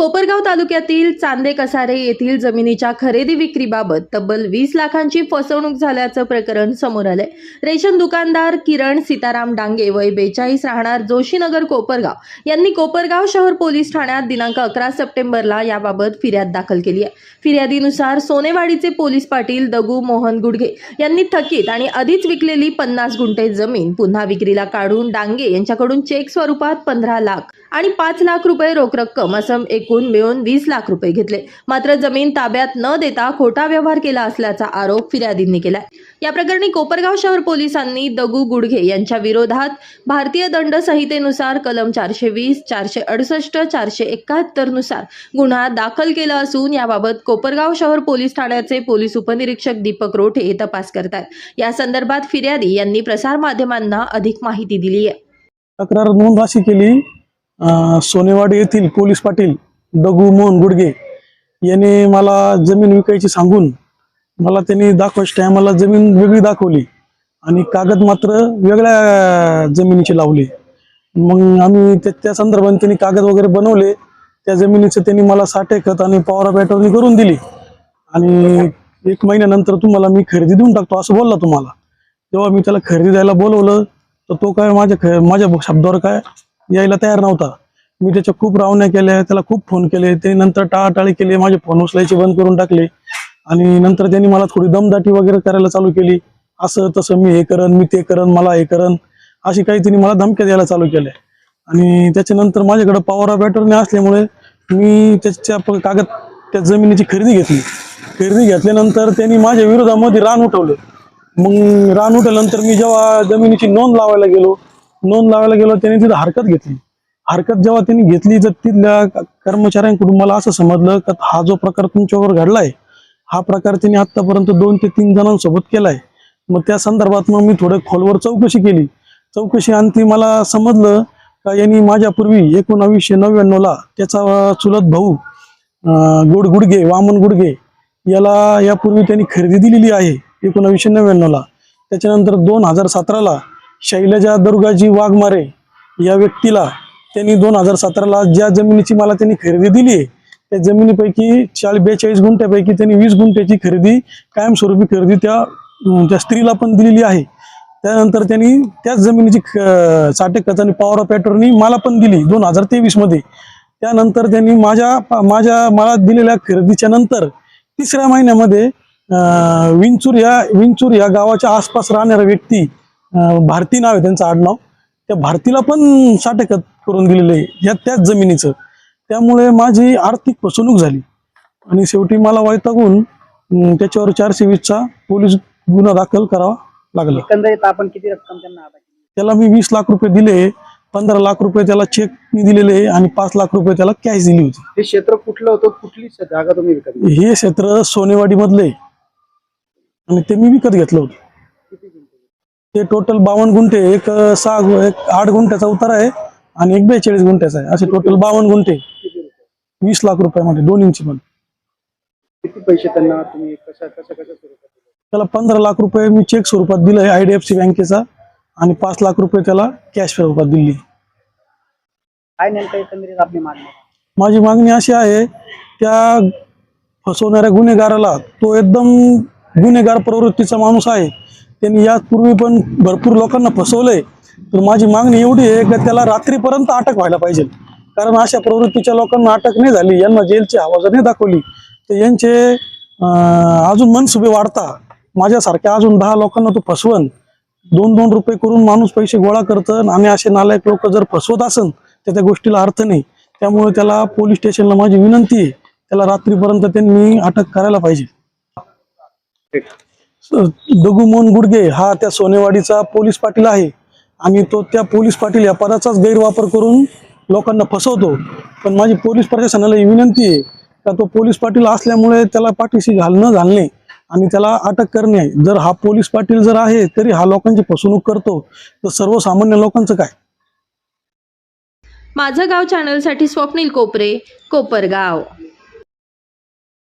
कोपरगाव तालुक्यातील चांदे कसारे येथील जमिनीच्या खरेदी विक्रीबाबत तब्बल वीस लाखांची फसवणूक झाल्याचं प्रकरण समोर आलंय. रेशन दुकानदार किरण सीताराम डांगे वय बेचाळीस राहणार जोशीनगर कोपरगाव. यांनी कोपरगाव शहर पोलीस ठाण्यात दिनांक अकरा सप्टेंबरला याबाबत फिर्याद दाखल केली आहे. फिर्यादीनुसार सोनेवाडीचे पोलीस पाटील दगू मोहन गुडघे यांनी थकीत आणि आधीच विकलेली पन्नास गुंठे जमीन पुन्हा विक्रीला काढून डांगे यांच्याकडून चेक स्वरूपात पंधरा लाख आणि पाच लाख रुपये रोख रक्कम असं एकूण मिळून वीस लाख रुपये घेतले. मात्र जमीन ताब्यात न देता खोटा व्यवहार केला असल्याचा आरोप फिर्यादींनी केलाय. या प्रकरणी कोपरगाव शहर पोलिसांनी दगू गुडघे यांच्या विरोधात भारतीय दंड संहितेनुसार कलम चारशे वीस चारशे अडुसष्ट चारशे एकाहत्तरनुसार गुन्हा दाखल केला असून याबाबत कोपरगाव शहर पोलीस ठाण्याचे पोलीस उपनिरीक्षक दीपक रोठे हे तपास करतात या संदर्भात फिर्यादी यांनी प्रसारमाध्यमांना अधिक माहिती दिली आहे तक्रार नोंद अशी केली सोनेवाडी येथील पोलीस पाटील दगू मोहन गुडगे याने मला जमीन विकायची सांगून मला त्यांनी दाखवायच्या टायमाला जमीन वेगळी दाखवली आणि कागद मात्र वेगळ्या जमिनीचे लावले. मग आम्ही त्या त्या संदर्भाने त्यांनी कागद वगैरे बनवले. त्या जमिनीचं त्यांनी मला साठे खत आणि पॉवर बॅटरनी करून दिली. आणि एक महिन्यानंतर तुम्हाला मी खरेदी देऊन टाकतो असं बोलला तुम्हाला. तेव्हा मी त्याला खरेदी द्यायला बोलवलं. तर तो काय माझ्या ख माझ्या शब्दावर काय यायला तयार नव्हता. मी त्याच्या खूप रावण्या केल्या त्याला खूप फोन केले. त्यांनी नंतर टाळाटाळी केली माझे फोन उचलायचे बंद करून टाकले. आणि नंतर त्यांनी मला थोडी दमदाटी वगैरे करायला चालू केली. असं तसं मी हे करन मी ते करन मला हे करन अशी काही त्यांनी मला धमक्या द्यायला चालू केल्या. आणि त्याच्यानंतर माझ्याकडे पॉवर बॅटरने असल्यामुळे मी त्याच्या कागद त्या जमिनीची खरेदी घेतली. खरेदी घेतल्यानंतर त्यांनी माझ्या विरोधामध्ये रान उठवलं. मग रान उठल्यानंतर मी जेव्हा जमिनीची नोंद लावायला गेलो नोंद लावायला गेलो त्याने तिथं हरकत घेतली. हरकत जेव्हा त्यांनी घेतली तर तिथल्या क- कर्मचाऱ्यांकडून मला असं समजलं का हा जो प्रकार तुमच्यावर घडलाय हा प्रकार त्यांनी आतापर्यंत दोन ते तीन जणांसोबत केलाय. मग त्या संदर्भात मग मी थोडं खोलवर चौकशी केली. चौकशी आणखी मला समजलं का यांनी माझ्यापूर्वी एकोणावीसशे नव्याण्णवला त्याचा चुलत भाऊ अं, गुड गुडगे वामन गुडगे याला यापूर्वी त्यांनी खरेदी दिलेली आहे एकोणावीसशे नव्याण्णवला त्याच्यानंतर दोन हजार सतराला शैलजा दुर्गाजी वाघमारे या व्यक्तीला त्यांनी दोन हजार सतराला ज्या जमिनीची मला त्यांनी खरेदी दिली आहे त्या जमिनीपैकी चाळ बेचाळीस गुंठ्यापैकी त्यांनी वीस गुंठ्याची खरेदी कायमस्वरूपी खरेदी त्या त्या स्त्रीला पण दिलेली आहे. त्यानंतर त्यांनी त्याच जमिनीची ख- साठे खत आणि पॉवर अटॉर्नी मला पण दिली दोन हजार तेवीसमध्ये. त्यानंतर त्यांनी माझ्या माझ्या मला दिलेल्या खरेदीच्या नंतर तिसऱ्या महिन्यामध्ये विंचूर या विंचूर या गावाच्या आसपास राहणारा व्यक्ती भारती नाव आहे त्यांचं आडनाव. त्या भारतीला पण साठे खत करून दिलेलं आहे या त्याच जमिनीचं. त्यामुळे माझी आर्थिक फसवणूक झाली. आणि शेवटी मला वैतागून त्याच्यावर चारशे वीसचा पोलीस गुन्हा दाखल करावा लागला. एकंदरीत आपण किती रक्कम त्यांना अदा केली? त्याला मी वीस लाख रुपये दिले पंधरा लाख रुपये त्याला चेक मी दिलेले आणि पाच लाख रुपये त्याला कॅश दिली होती. हे क्षेत्र कुठलं होतं? कुठली जागा तुम्ही विकत घेतली? हे क्षेत्र सोनेवाडी मधले आणि ते मी विकत घेतलं होतं? ते टोटल बावन्न गुंठे एक सहा एक आठ गुंठ्याचा उतार आहे आणि एक बेचाळीस गुंठ्याचा आहे. असे टोटल बावन्न गुंठे. वीस लाख रुपयामध्ये दोन इंची मध्ये. किती पैसे त्यांना तुम्ही कशा कशा कशा स्वरूपात? त्याला पंधरा लाख रुपये मी चेक स्वरूपात दिलं आहे आय डी एफ सी बँकेचा आणि पाच लाख रुपये त्याला कॅश स्वरूपात दिली काय नेमकं एकंदरीत आपली मागणी? माझी मागणी अशी आहे त्या फसवणाऱ्या गुन्हेगाराला तो एकदम गुन्हेगार प्रवृत्तीचा माणूस आहे. त्यांनी यापूर्वी पण भरपूर लोकांना फसवलंय. तर माझी मागणी एवढी आहे की त्याला रात्रीपर्यंत अटक व्हायला पाहिजे. कारण अशा प्रवृत्तीच्या लोकांना अटक नाही झाली यांना जेलची आवाज नाही दाखवली. तर यांचे अजून मनसुबे वाढता. माझ्यासारख्या अजून दहा लोकांना तो फसवण. दोन दोन रुपये करून माणूस पैसे गोळा करतं आणि असे नालायक लोक जर फसवत असन तर त्या गोष्टीला अर्थ नाही. त्यामुळे त्याला पोलीस स्टेशनला माझी विनंती आहे त्याला रात्रीपर्यंत त्यांनी अटक करायला पाहिजे. स- दगू मोहन गुडगे हा त्या सोनेवाडीचा पोलीस पाटील आहे. आणि तो त्या पोलीस पाटील या पदाचाच गैरवापर करून लोकांना फसवतो. पण माझी पोलीस प्रशासनाला ही विनंती आहे का तो पोलीस पाटील असल्यामुळे त्याला पाठीशी घालणं घालणे आणि त्याला अटक करणे जर हा पोलीस पाटील जर आहे तरी हा लोकांची फसवणूक करतो. तर सर्वसामान्य लोकांचं काय? माझं गाव चॅनलसाठी स्वप्नील कोपरे कोपरगाव.